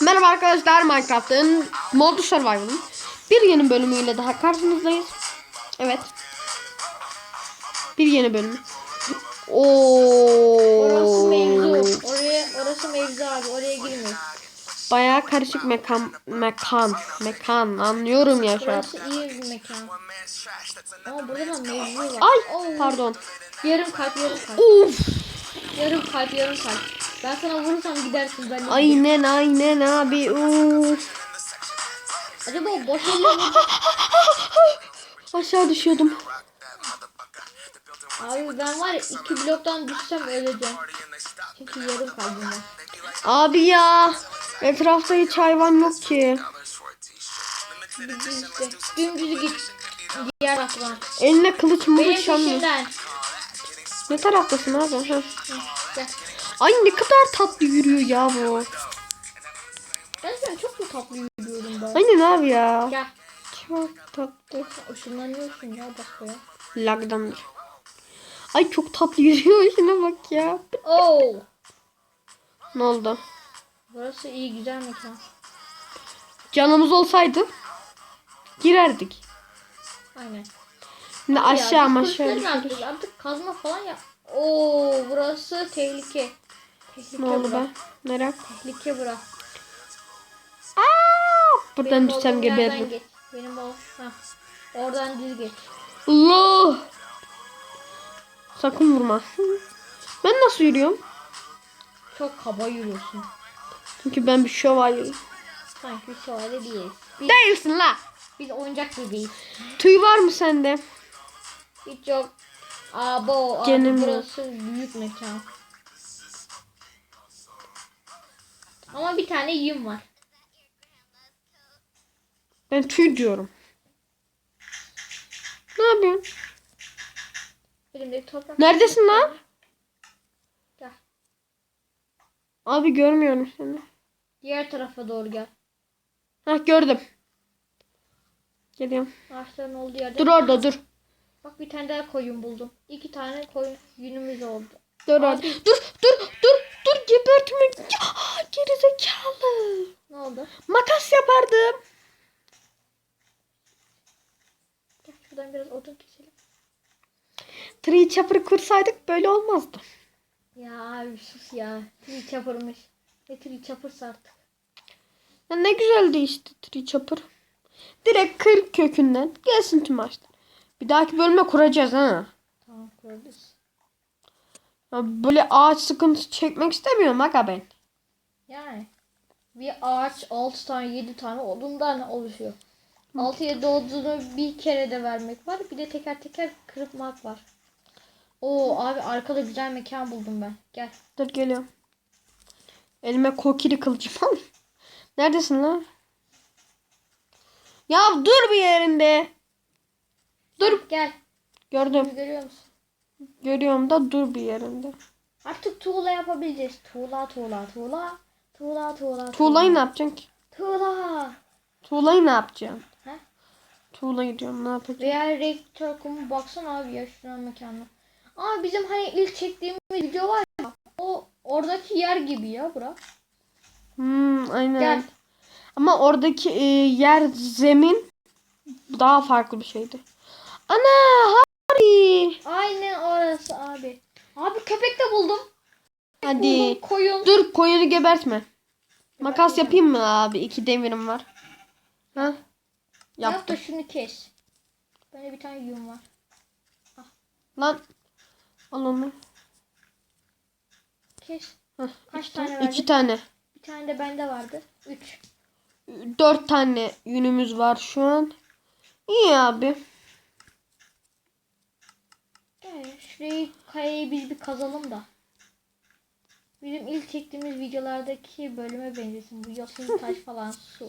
Merhaba arkadaşlar Minecraft'ın Modlu Survival'ın bir yeni bölümüyle daha karşınızdayız. Evet. Bir yeni bölüm. Orası Oo. mevzu. Oraya, orası mevzu abi. Oraya girmiyor. Bayağı karışık mekan mekan mekan anlıyorum ya şu an. Burası iyi bir mekan. Ama burada da mevzu var. Ay Oo. pardon. Yarım kalp yarım kalp. Uf. Yarım kalp yarım kalp. Ben sana vurursam gidersin. Ben. Aynen aynen abi. Uf. Acaba o boş elle vurdu. Aşağı düşüyordum. Abi ben var ya iki bloktan düşsem öleceğim. Çünkü yarım kalbim var. Abi ya. Etrafta hiç hayvan yok ki. Dümdüz işte. Dümdüz git. Diğer taraftan. Eline kılıç mı Benim peşimden. Ne taraftasın abi? Gel. Ay ne kadar tatlı yürüyor ya bu. Ben çok mu tatlı yürüyorum ben? Aynen abi ya. Gel. Çok tatlı. Işınlanıyorsun ya bak ya. Lagdandır. Ay çok tatlı yürüyor şuna bak ya. Oo. Ne oldu? Burası iyi güzel mekan. Canımız olsaydı girerdik. Aynen. Şimdi aşağı düşeriz. yapacağız? Artık kazma falan ya. Oo burası tehlike. Tehlike Ne oldu bura. be? Merak. Tehlike bura. Aa, buradan Benim düşsem geç. Benim o. Hah. Oradan düz geç. Allah. Sakın vurma. Ben nasıl yürüyorum? Çok kaba yürüyorsun. Çünkü ben bir şövalyeyim. Sanki şöyle değil. Biz, Değilsin la. biz oyuncak bebeğiz. Tüy var mı sende? Hiç yok. Abo abi Canım burası büyük mekan. Ama bir tane yüm var. Ben tüy diyorum. Ne yapıyorsun? Elimdeki toprak. Neredesin lan? Gel. Abi görmüyorum seni. Diğer tarafa doğru gel. Hah gördüm. Geliyorum. Ağaçların olduğu yerde. Dur orada dur. Bak bir tane daha koyun buldum. İki tane koyun yünümüz oldu. Dur orada. Dur dur dur gebertme. Ya, geri zekalı. Ne oldu? Makas yapardım. Gel şuradan biraz odun keselim. Tree chopper kursaydık böyle olmazdı. Ya sus ya. Tree çapırmış. Ne tree çapırsa artık. Ya ne güzeldi işte tree chopper. Direkt kır kökünden gelsin tüm ağaçlar. Bir dahaki bölüme kuracağız ha. Tamam kurarız. Böyle ağaç sıkıntısı çekmek istemiyorum aga ben. Yani bir ağaç 6 tane 7 tane odundan oluşuyor. 6-7 odunu bir kere de vermek var. Bir de teker teker kırpmak var. Oo abi arkada güzel mekan buldum ben. Gel. Dur geliyorum. Elime kokili kılıcım al. Neredesin lan? Ya dur bir yerinde. Dur. Gel. Gördüm. Görüyor musun? Görüyorum da dur bir yerinde. Artık tuğla yapabileceğiz. Tuğla tuğla tuğla. Tuğla tuğla. Tuğlayı ne yapacaksın ki? Tuğla. Tuğlayı ne yapacaksın? He? Tuğlayı diyorum ne yapacağım? Real rektör kumu baksana abi ya şuranın mekanına. Aa bizim hani ilk çektiğimiz video var ya. O oradaki yer gibi ya bura. Hmm, aynen. Gel. Ama oradaki e, yer zemin daha farklı bir şeydi. Ana Harry. Aynen orası abi. Abi köpek de buldum. Hadi. Buldum koyun. Dur koyunu gebertme. Makas yapayım mı abi? İki demirim var. Ha? Yap da Yaptım. şunu kes. Bende bir tane yum var. Lan. Al onu. Kes. Heh, Kaç iki tane verdin? İki tane. Bir tane de bende vardı. Üç. Dört tane yünümüz var şu an. İyi abi. Evet, şurayı kayayı biz bir kazalım da. Bizim ilk çektiğimiz videolardaki bölüme benzesin. Bu yosun taş falan su.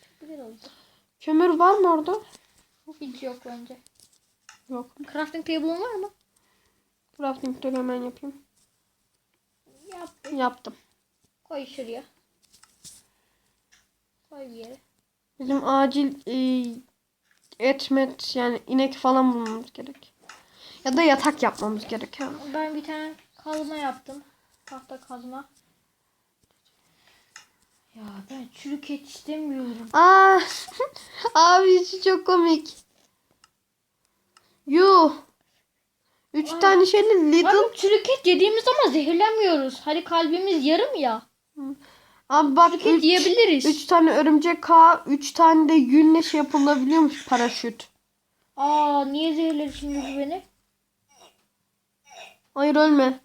Çok güzel oldu. Kömür var mı orada? Hiç yok bence. Yok. Crafting table'ın var mı? Crafting dur hemen yapayım. Yap. Yaptım. Koy şuraya. Koy bir yere. Bizim acil e, etmet yani inek falan bulmamız gerek. Ya da yatak yapmamız gerek. ha. Ben bir tane kazma yaptım. Tahta kazma. Ya ben çürük et istemiyorum. Aa, abi içi çok komik. Yuh. Üç Ay. tane şeyle Lidl. Abi çürük et yediğimiz zaman zehirlenmiyoruz. Hani kalbimiz yarım ya. Abi bak Çürük et üç, yiyebiliriz. üç tane örümcek ağ, üç tane de yünle şey yapılabiliyormuş paraşüt. Aa niye zehirledi şimdi bu beni? Hayır ölme.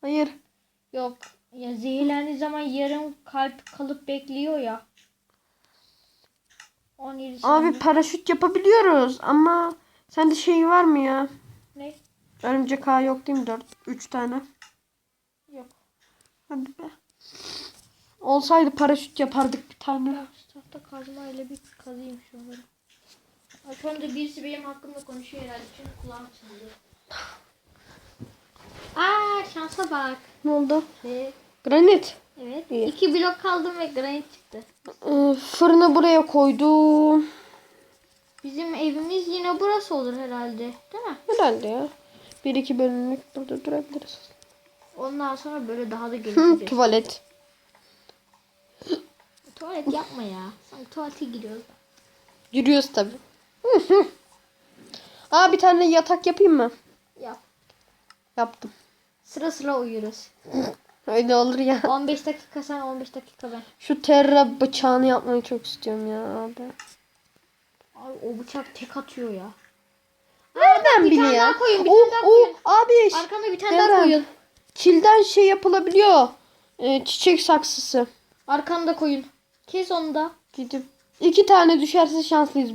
Hayır. Yok. Ya zehirlendiği zaman yarım kalp kalıp bekliyor ya. 17 Abi saniye. paraşüt yapabiliyoruz ama sende şey var mı ya? Ne? Örümcek ağ yok değil mi? Dört, üç tane. Yok. Hadi be. Olsaydı paraşüt yapardık bir tane. Ya tahta kazmayla bir kazıyım şunları. Şu anda birisi benim hakkımda konuşuyor herhalde çünkü kulağım çınlıyor. Aa şansa bak. Ne oldu? Ve Granit. evet İyi. iki blok kaldım ve granit çıktı. Ee, fırını buraya koydum. Bizim evimiz yine burası olur herhalde değil mi? Herhalde ya. Bir iki bölümlük burada durabiliriz. Ondan sonra böyle daha da Hı, tuvalet. Tuvalet yapma ya. Sanki tuvalete giriyoruz. Yürüyoruz tabii. Aa bir tane yatak yapayım mı? Yap. Yaptım. Sıra sıra uyuyoruz. Öyle olur ya. 15 dakika sen 15 dakika ben. Şu terra bıçağını yapmayı çok istiyorum ya abi. Ay o bıçak tek atıyor ya. Nereden bir tane biliyor? daha koyun, bir tane daha oo, koyun. Abi Arkanda bir tane Devran. daha koyun. kilden şey yapılabiliyor. Ee, çiçek saksısı. Arkanda koyun. Kes onu da. Gidip iki tane düşerse şanslıyız.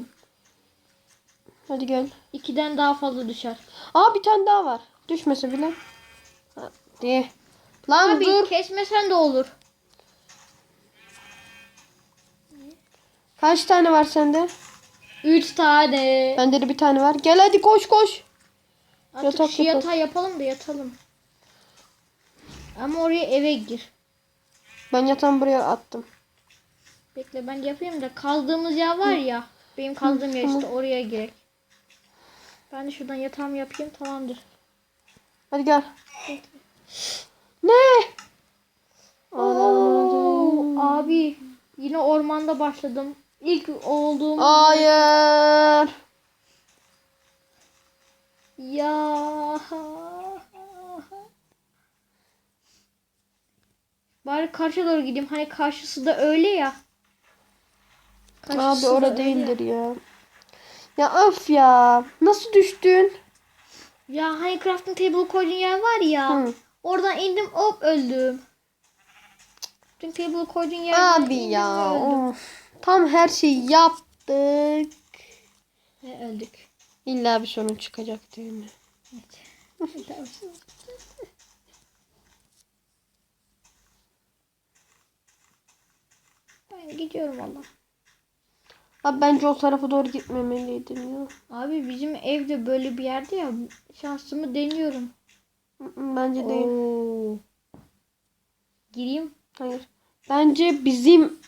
Hadi gel. İkiden daha fazla düşer. Aa bir tane daha var. Düşmese bile. Hadi. Lan Abi dur. kesmesen de olur. Kaç tane var sende? 3 tane. Bende de bir tane var. Gel hadi koş koş. Artık yatak şu yatak. yatağı yapalım da yatalım. Ama oraya eve gir. Ben yatağımı buraya attım. Bekle ben yapayım da kaldığımız yer var ya. Benim kaldığım yer işte oraya gerek. Ben de şuradan yatağımı yapayım tamamdır. Hadi gel. Ne? Oo, abi yine ormanda başladım. İlk olduğum Hayır. ya. Bari karşıya doğru gideyim. Hani karşısı da öyle ya. Abi Karşısı da orada değildir ya. Ya öf ya. Nasıl düştün? Ya hani crafting table koyduğun yer var ya. Hı. Oradan indim hop öldüm. Crafting table koyduğun yerden Abi indim ya. of. Tam her şeyi yaptık. Ve öldük. İlla bir sorun çıkacak değil mi? ben gidiyorum valla. Abi bence o tarafa doğru gitmemeliydim ya. Abi bizim evde böyle bir yerde ya şansımı deniyorum. Bence değil. Oo. Gireyim. Hayır. Bence bizim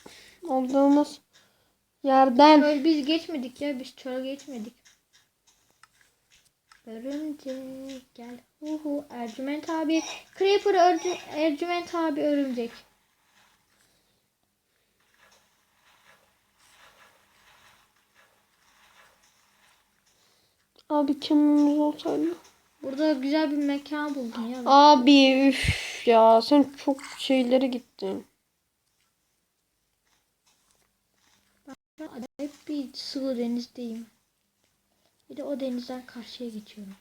olduğumuz yerden. Çöl biz geçmedik ya biz çöl geçmedik. Örümcek gel. Uhu Ercüment abi. Creeper Ercüment abi örümcek. Abi kimimiz olsaydı. Burada güzel bir mekan buldum ya. Abi üf ya sen çok şeylere gittin. Ben acayip bir sıvı denizdeyim. Bir de o denizden karşıya geçiyorum.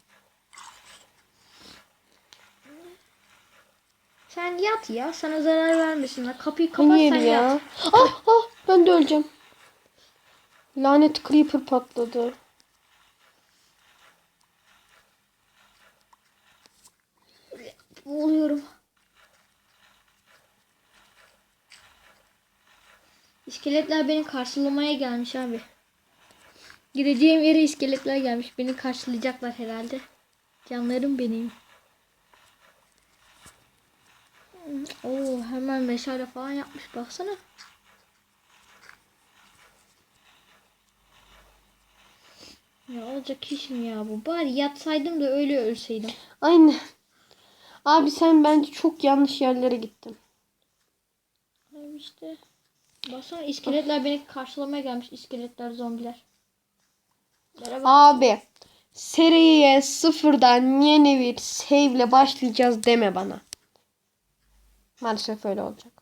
Sen yat ya. Sana zarar vermesinler. Kapıyı kapat Hayır sen ya. yat. Ah ah ben de öleceğim. Lanet creeper patladı. Boğuluyorum. İskeletler beni karşılamaya gelmiş abi. Gideceğim yere iskeletler gelmiş. Beni karşılayacaklar herhalde. Canlarım benim. Oo hemen meşale falan yapmış baksana. Ya olacak iş mi ya bu? Bari yatsaydım da öyle ölseydim. Aynen. Abi sen bence çok yanlış yerlere gittin. Abi işte. Baksana iskeletler beni karşılamaya gelmiş. İskeletler, zombiler. Merhaba. Abi seriye sıfırdan yeni bir save ile başlayacağız deme bana. Maalesef öyle olacak.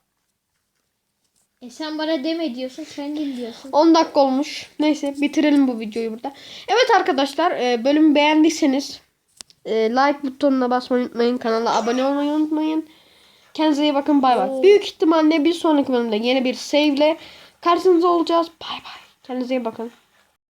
E sen bana deme diyorsun, kendin diyorsun. 10 dakika olmuş. Neyse bitirelim bu videoyu burada. Evet arkadaşlar e, bölümü beğendiyseniz e, like butonuna basmayı unutmayın. Kanala abone olmayı unutmayın. Kendinize iyi bakın. Bay bay. Büyük ihtimalle bir sonraki bölümde yeni bir save ile karşınızda olacağız. Bay bay. Kendinize iyi bakın.